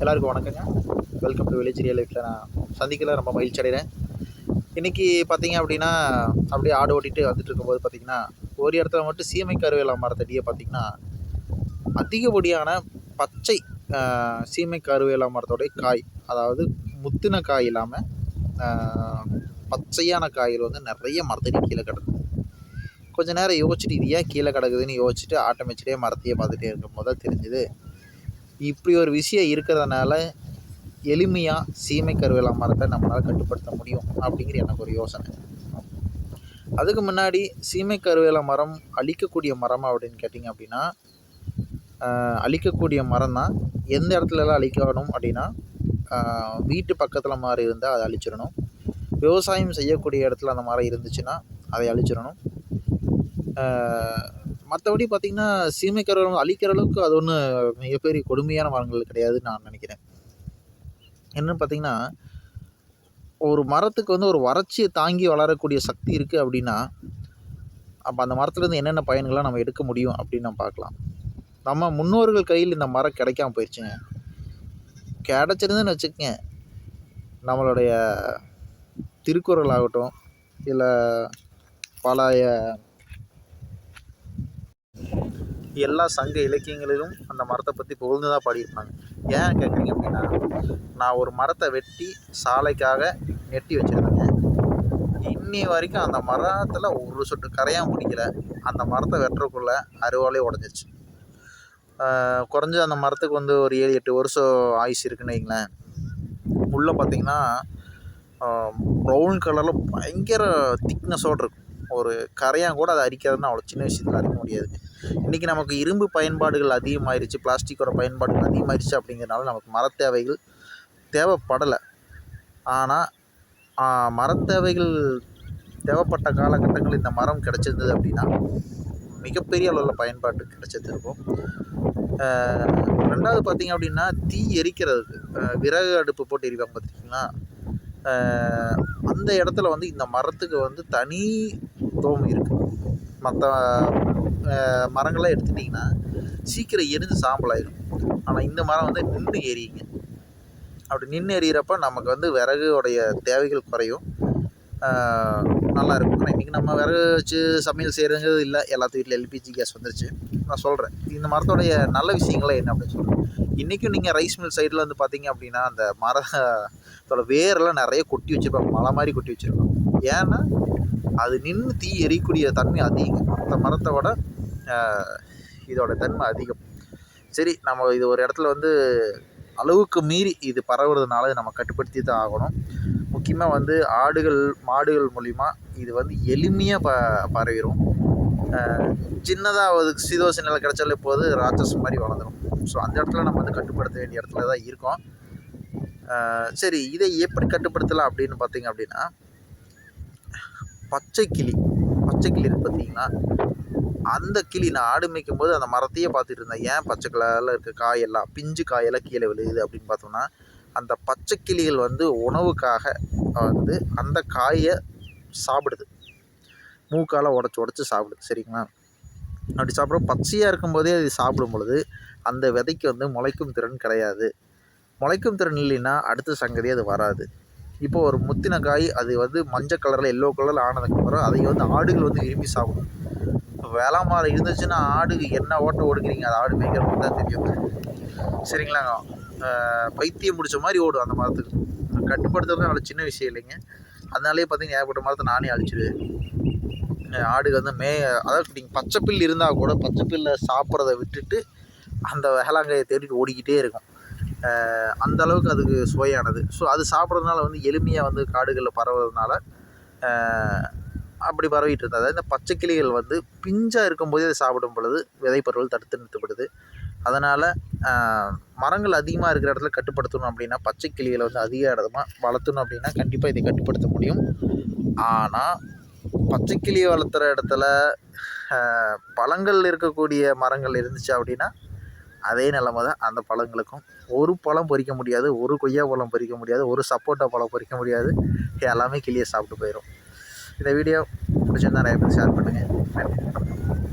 எல்லாருக்கும் வணக்கங்க. Welcome to village real லைஃப்பில் நான் சந்திக்கல ரொம்ப மகிழ்ச்சி அடைகிறேன். இன்றைக்கி பார்த்தீங்க அப்படின்னா அப்படியே ஆடு ஓட்டிகிட்டு வந்துட்டு இருக்கும்போது பார்த்தீங்கன்னா ஒரு இடத்துல மட்டும் சீமை கருவேல மரத்தடியை பார்த்தீங்கன்னா அதிகப்படியான பச்சை சீமை கருவேல மரத்தோடைய காய் அதாவது முத்தின காய் இல்லாமல் பச்சையான காய்கள் வந்து நிறைய மரத்தடி கீழே கிடக்குது கொஞ்ச நேரம் யோசிச்சுட்டு இது ஏன் கீழே கிடக்குதுன்னு யோசிச்சுட்டு ஆட்டோமேட்டிக்கே மரத்தையே பார்த்துட்டே இருக்கும்போது தான் தெரிஞ்சுது. இப்படி ஒரு விஷயம் இருக்கிறதுனால எளிமையாக சீமை கருவேலா மரத்தை நம்மளால் கட்டுப்படுத்த முடியும் அப்படிங்கிற எனக்கு ஒரு யோசனை. அதுக்கு முன்னாடி சீமை கருவேல மரம் அழிக்கக்கூடிய மரம் அப்படின்னு கேட்டிங்க அப்படின்னா அழிக்கக்கூடிய மரம் தான். எந்த இடத்துலலாம் அழிக்கணும் அப்படின்னா வீட்டு பக்கத்தில் மாதிரி இருந்தால் அதை அழிச்சிடணும். விவசாயம் செய்யக்கூடிய இடத்துல அந்த மரம் இருந்துச்சுன்னா அதை அழிச்சிடணும். மற்றபடி பார்த்திங்கன்னா சீமை அழிக்கிற அளவுக்கு அது ஒன்றும் மிகப்பெரிய கொடுமையான மரங்கள் கிடையாதுன்னு நான் நினைக்கிறேன். என்னென்னு பார்த்தீங்கன்னா ஒரு மரத்துக்கு வந்து ஒரு வறட்சியை தாங்கி வளரக்கூடிய சக்தி இருக்குது அப்படின்னா அப்போ அந்த மரத்துலேருந்து என்னென்ன பயன்களை நம்ம எடுக்க முடியும் அப்படின்னு நம்ம பார்க்கலாம். நம்ம முன்னோர்கள் கையில் இந்த மரம் கிடைக்காம போயிடுச்சுங்க கிடச்சிருந்துன்னு வச்சுக்கங்க. நம்மளுடைய திருக்குறள் ஆகட்டும் இல்லை பழைய எல்லா சங்க இலக்கியங்களிலும் அந்த மரத்தை பற்றி புகழ்ந்து தான் பாடியிருப்பாங்க. ஏன் கேட்குறீங்க அப்படின்னா நான் ஒரு மரத்தை வெட்டி சாலைக்காக நெட்டி வச்சுருந்தேங்க இன்னி வரைக்கும் அந்த மரத்தில் ஒரு சொட்டு கரையாக முடிக்கல அந்த மரத்தை வெட்டுறக்குள்ளே அருவாலே உடஞ்சிருச்சு. குறைஞ்ச அந்த மரத்துக்கு வந்து ஒரு ஏழு எட்டு வருஷம் ஆயுஸ் இருக்குன்னு வைங்களேன். உள்ளே பார்த்தீங்கன்னா ப்ரௌன் கலரில் பயங்கர திக்னஸோடு இருக்கும். ஒரு கரையாக கூட அதை அரிக்காதுன்னு அவ்வளோ சின்ன விஷயத்தில் அரிக்க முடியாது. இன்றைக்கி நமக்கு இரும்பு பயன்பாடுகள் அதிகமாகிருச்சு பிளாஸ்டிக்கோட பயன்பாடுகள் அதிகமாகிருச்சு அப்படிங்கிறனால நமக்கு மர தேவைகள் தேவைப்படலை. ஆனால் மர தேவைகள் தேவைப்பட்ட காலகட்டங்களில் இந்த மரம் கிடச்சிருந்தது அப்படின்னா மிகப்பெரிய அளவில் பயன்பாட்டு கிடச்சிருக்கும் ரெண்டாவது பார்த்திங்க அப்படின்னா தீ எரிக்கிறதுக்கு விறகு அடுப்பு போட்டு எரிவாங்க பார்த்துருக்கீங்களா அந்த இடத்துல வந்து இந்த மரத்துக்கு வந்து தனி தோம் இருக்குது மற்ற மரங்கள்லாம் எடுத்துட்டிங்கன்னா சீக்கிரம் எரிஞ்சு சாம்பல் ஆனால் இந்த மரம் வந்து நின்று எரியுங்க. அப்படி நின்று எறிகிறப்ப நமக்கு வந்து விறகுடைய தேவைகள் குறையும். நல்லாயிருக்கும் நல்லா இருக்கும். ஆனால் இன்றைக்கி நம்ம விறகு வச்சு சமையல் செய்கிறது இல்லை. எல்லாத்து வீட்டில் எல்பிஜி கேஸ் வந்துருச்சு. நான் சொல்கிறேன் இந்த மரத்தோடைய நல்ல விஷயங்களே என்ன அப்படின்னு சொல்கிறேன் இன்றைக்கும் நீங்கள் ரைஸ் மில் சைடில் வந்து பார்த்தீங்க அப்படின்னா அந்த மரத்தோட வேரெல்லாம் நிறைய கொட்டி வச்சுருப்பாங்க. மலை மாதிரி கொட்டி வச்சுருப்பாங்க. ஏன்னா அது நின்று தீ எரியக்கூடிய தன்மை அதிகம். மற்ற மரத்தை விட இதோட தன்மை அதிகம். சரி நம்ம இது ஒரு இடத்துல வந்து அளவுக்கு மீறி இது பரவுறதுனால நம்ம கட்டுப்படுத்தி தான் ஆகணும். முக்கியமாக வந்து ஆடுகள் மாடுகள் மூலிமா இது வந்து எளிமையாக ப பரவிடும் சின்னதாக அது சீதோச நிலை கிடச்சாலே போது ராட்சஸ் மாதிரி வளர்ந்துடும் ஸோ அந்த இடத்துல நம்ம வந்து கட்டுப்படுத்த வேண்டிய இடத்துல தான் இருக்கோம். சரி இதை எப்படி கட்டுப்படுத்தலாம் அப்படின்னு பார்த்தீங்க அப்படின்னா பச்சை கிளி பச்சை கிளி இருக்கு பார்த்தீங்கன்னா அந்த கிளி நான் ஆடு மேய்க்கும் போது அந்த மரத்தையே பார்த்துட்டு இருந்தேன். ஏன் பச்சை கலரில் இருக்க காயெல்லாம்? பிஞ்சு காயெல்லாம் கீழே விழுகுது அப்படின்னு பார்த்தோம்னா அந்த பச்சை கிளிகள் வந்து உணவுக்காக வந்து அந்த காயை சாப்பிடுது. மூக்கால் உடச்சி உடச்சி சாப்பிடுது. சரிங்களா? அப்படி சாப்பிட பச்சையாக இருக்கும்போதே அது சாப்பிடும் பொழுது அந்த விதைக்கு வந்து முளைக்கும் திறன் கிடையாது. முளைக்கும் திறன் இல்லைன்னா அடுத்த சங்கதி அது வராது. இப்போ ஒரு முத்தின காய் அது வந்து மஞ்சள் கலரில் எல்லோ கலரில் ஆனதுக்கப்புறம் அதை வந்து ஆடுகள் வந்து விரும்பி சாப்பிடும் இப்போ வேளாண் இருந்துச்சுன்னா ஆடுக்கு என்ன ஓட்ட ஓடுக்கிறீங்க அது ஆடு மேய்க்கிறவங்க தான் தெரியும். சரிங்களாங்க பைத்தியம் பிடிச்ச மாதிரி ஓடும் அந்த மரத்துக்கு. கட்டுப்படுத்துறது அவ்வளோ சின்ன விஷயம் இல்லைங்க. அதனாலே பார்த்தீங்கன்னா ஏகப்பட்ட மரத்தை நானே அழிச்சிடுவேன். ஆடுக்கு வந்து மே அதாவது நீங்கள் பச்சை புல் இருந்தால் கூட பச்சை புல்லை சாப்பிட்றத விட்டுட்டு அந்த வேளாங்காயை தேடிட்டு ஓடிக்கிட்டே இருக்கும். அந்த அளவுக்கு அதுக்கு சுவையானது. ஸோ அது சாப்பிட்றதுனால வந்து எளிமையாக வந்து காடுகளில் பரவுறதுனால அப்படி பரவிட்டு இருந்தது அதாவது இந்த பச்சைக்கிளிகள் வந்து பிஞ்சாக இருக்கும்போதே அதை சாப்பிடும் பொழுது விதைப்பொருள் தடுத்து நிறுத்தப்படுது. அதனால் மரங்கள் அதிகமாக இருக்கிற இடத்துல கட்டுப்படுத்தணும் அப்படின்னா பச்சை கிளிகளை வந்து அதிக இடமா வளர்த்தணும் அப்படின்னா கண்டிப்பாக இதை கட்டுப்படுத்த முடியும். ஆனால் பச்சைக்கிளி வளர்த்துற இடத்துல பழங்கள் இருக்கக்கூடிய மரங்கள் இருந்துச்சு அப்படின்னா அதே நிலமை தான் அந்த பழங்களுக்கும். ஒரு பழம் பறிக்க முடியாது ஒரு கொய்யா பழம் பறிக்க முடியாது ஒரு சப்போட்டா பழம் பறிக்க முடியாது. எல்லாமே கிளியை சாப்பிட்டு போயிடும் இந்த வீடியோ பிடிச்சிருந்தா நிறைய பேர் ஷேர் பண்ணுங்கள் நன்றி.